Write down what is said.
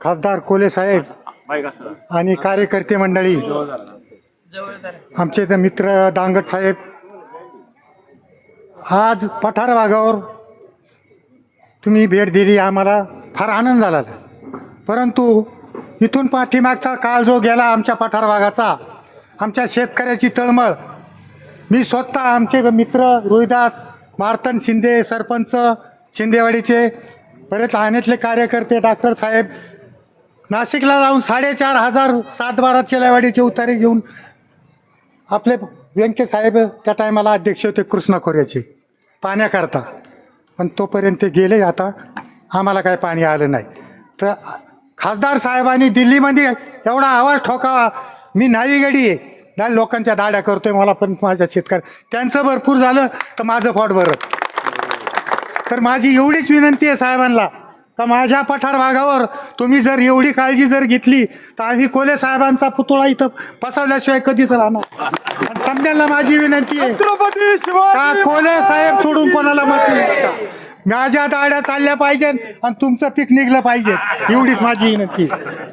खासदार कोले साहेब आणि कार्यकर्ते मंडळी. आमचे ते मित्र दांगट साहेब. आज पठार भागावर तुम्ही भेट दिली आम्हाला फार आनंद झाला. परंतु इथून पाठीमागचा काळ जो गेला आमच्या पठार भागाचा आमच्या शेतकऱ्याची तळमळ. मी स्वतः आमचे मित्र रोहिदास मार्तन शिंदे सरपंच शिंदेवाडीचे बरेच ठाण्यातले कार्यकर्ते डॉक्टर साहेब नाशिकला जाऊन साडेचार हजार सातबारा चेलावाडीचे उतारे घेऊन आपले व्यंके साहेब त्या टायमाला अध्यक्ष होते कृष्णा खोऱ्याचे पाण्याकरता. पण तोपर्यंत ते गेले आता आम्हाला काय पाणी आलं नाही. तर खासदार साहेबांनी दिल्लीमध्ये एवढा आवाज ठोकावा मी नावी गडी आहे. ना लोकांच्या दाड्या करतोय मला पण माझ्या शेतकरी त्यांचं भरपूर झालं तर माझं पोट भरत तर माझी एवढीच विनंती आहे साहेबांना का माझ्या पठार भागावर तुम्ही जर एवढी काळजी जर घेतली तर आम्ही कोले साहेबांचा पुतळा इथं बसवल्याशिवाय कधीच राहणार आणि माझी विनंती आहे का कोले साहेब सोडून कोणाला मत. माझ्या दाड्या चालल्या पाहिजे आणि तुमचं पीक निघलं पाहिजे एवढीच माझी विनंती आहे.